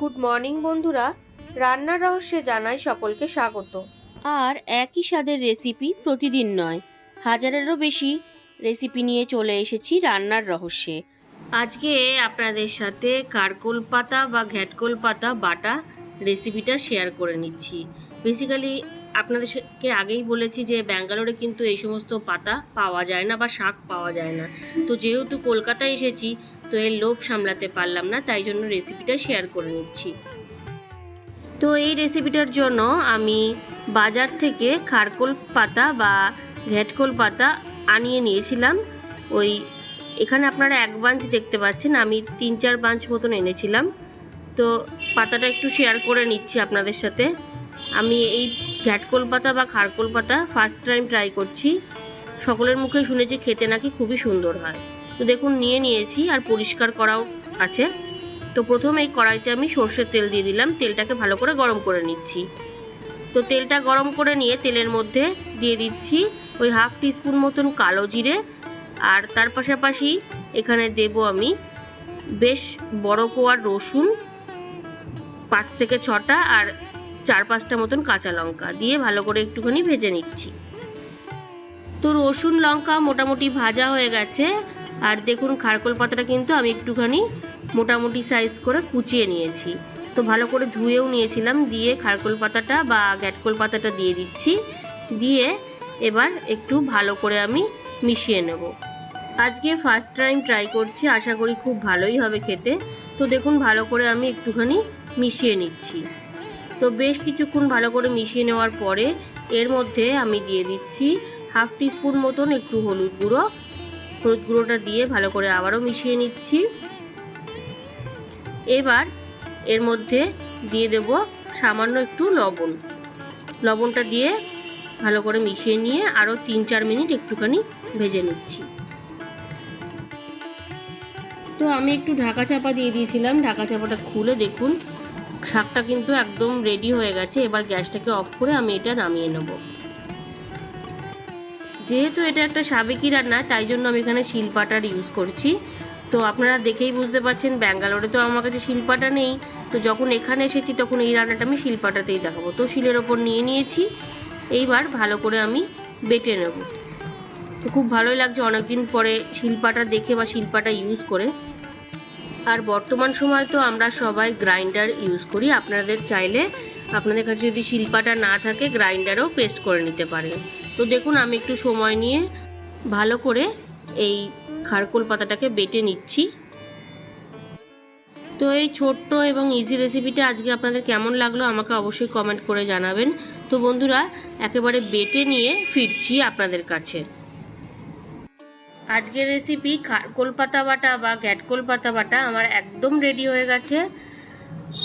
Good morning, বন্ধুরা। রান্নার রহস্যে জানাই সকলকে স্বাগত। আর একই স্বাদের রেসিপি প্রতিদিন নয়, হাজারেরও বেশি রেসিপি নিয়ে চলে এসেছি রান্নার রহস্যে। আজকে আপনাদের সাথে কারকোল পাতা বা ঘ্যাটকোল পাতা বাটা রেসিপিটা শেয়ার করে নিচ্ছি। বেসিক্যালি আপনাদেরকে আগেই বলেছি যে ব্যাঙ্গালোরে কিন্তু এই সমস্ত পাতা পাওয়া যায় না বা শাক পাওয়া যায় না। তো যেহেতু কলকাতায় এসেছি তো এর লোভ সামলাতে পারলাম না, তাই জন্য রেসিপিটা শেয়ার করে নিচ্ছি। তো এই রেসিপিটার জন্য আমি বাজার থেকে খারকোল পাতা বা ঘ্যাটকোল পাতা আনিয়ে নিয়েছিলাম। ওই এখানে আপনারা এক বাঞ্চ দেখতে পাচ্ছেন, আমি তিন চার বাঞ্চ মতন এনেছিলাম। তো পাতাটা একটু শেয়ার করে নিচ্ছি আপনাদের সাথে। আমি এই ঘ্যাটকোল পাতা বা খারকোল পাতা ফার্স্ট টাইম ট্রাই করছি। সকলের মুখে শুনেছি, খেতে নাকি খুবই সুন্দর হয়। তো দেখুন, নিয়ে নিয়েছি আর পরিষ্কার করাও আছে। তো প্রথম এই কড়াইতে আমি সর্ষের তেল দিয়ে দিলাম। তেলটাকে ভালো করে গরম করে নিচ্ছি। তো তেলটা গরম করে নিয়ে তেলের মধ্যে দিয়ে দিচ্ছি ওই হাফ টিস্পুন মতন কালো জিরে। আর তার পাশাপাশি এখানে দেব আমি বেশ বড় কোয়ার রসুন, পাঁচ থেকে ছটা আর চার পাঁচটা মতন কাঁচা লঙ্কা দিয়ে ভালো করে একটুখানি ভেজে নিচ্ছি। তো রসুন, লঙ্কা মোটামুটি ভাজা হয়ে গেছে। আর দেখুন খারকোল পাতাটা কিন্তু আমি একটুখানি মোটামুটি সাইজ করে কুচিয়ে নিয়েছি। তো ভালো করে ধুয়েও নিয়েছিলাম, দিয়ে খারকোল পাতাটা বা গ্যাটকোল পাতাটা দিয়ে দিচ্ছি। দিয়ে এবার একটু ভালো করে আমি মিশিয়ে নেব। আজকে ফার্স্ট টাইম ট্রাই করছি, আশা করি খুব ভালোই হবে খেতে। তো দেখুন ভালো করে আমি একটুখানি মিশিয়ে নিচ্ছি। তো বেশ কিছুক্ষণ ভালো করে মিশিয়ে নেওয়ার পরে এর মধ্যে আমি দিয়ে দিচ্ছি হাফ টিস্পুন মতন একটু হলুদ গুঁড়ো হলুদ গুঁড়োটা দিয়ে ভালো করে আবারও মিশিয়ে নিচ্ছি। এবার এর মধ্যে দিয়ে দেব সামান্য একটু লবণ। লবণটা দিয়ে ভালো করে মিশিয়ে নিয়ে আরও তিন চার মিনিট একটুখানি ভেজে নিচ্ছি। তো আমি একটু ঢাকা চাপা দিয়ে দিয়েছিলাম। ঢাকা চাপাটা খুলে দেখুন, শাকটা কিন্তু একদম রেডি হয়ে গেছে। এবার গ্যাসটাকে অফ করে আমি এটা নামিয়ে নেব। যেহেতু এটা একটা সাবেকি রান্না, তাই জন্য আমি এখানে শিলপাটার ইউজ করছি। তো আপনারা দেখেই বুঝতে পারছেন, ব্যাঙ্গালোরে তো আমার কাছে শিলপাটা নেই। তো যখন এখানে এসেছি, তখন এই রান্নাটা আমি শিলপাটাতেই দেখাবো। তো শিলের ওপর নিয়ে নিয়েছি। এইবার ভালো করে আমি বেটে নেব। তো খুব ভালোই লাগছে অনেকদিন পরে শিলপাটা দেখে বা শিলপাটা ইউজ করে। আর বর্তমান সময় তো আমরা সবাই গ্রাইন্ডার ইউজ করি। আপনাদের চাইলে আপনাদের কাছে যদি শিলপাটা না থাকে, গ্রাইন্ডারও পেস্ট করে নিতে পারেন। তো দেখুন, আমি একটু সময় নিয়ে ভালো করে এই খারকোল পাতাটাকে বেটে নিচ্ছি। তো এই ছোট্ট এবং ইজি রেসিপিটা আজকে আপনাদের কেমন লাগল, আমাকে অবশ্যই কমেন্ট করে জানাবেন। তো বন্ধুরা, একেবারে বেটে নিয়ে ফিরছি আপনাদের কাছে। আজকের রেসিপি খারকোল পাতা বাটা বা গ্যাটকোল পাতা বাটা আমার একদম রেডি হয়ে গেছে।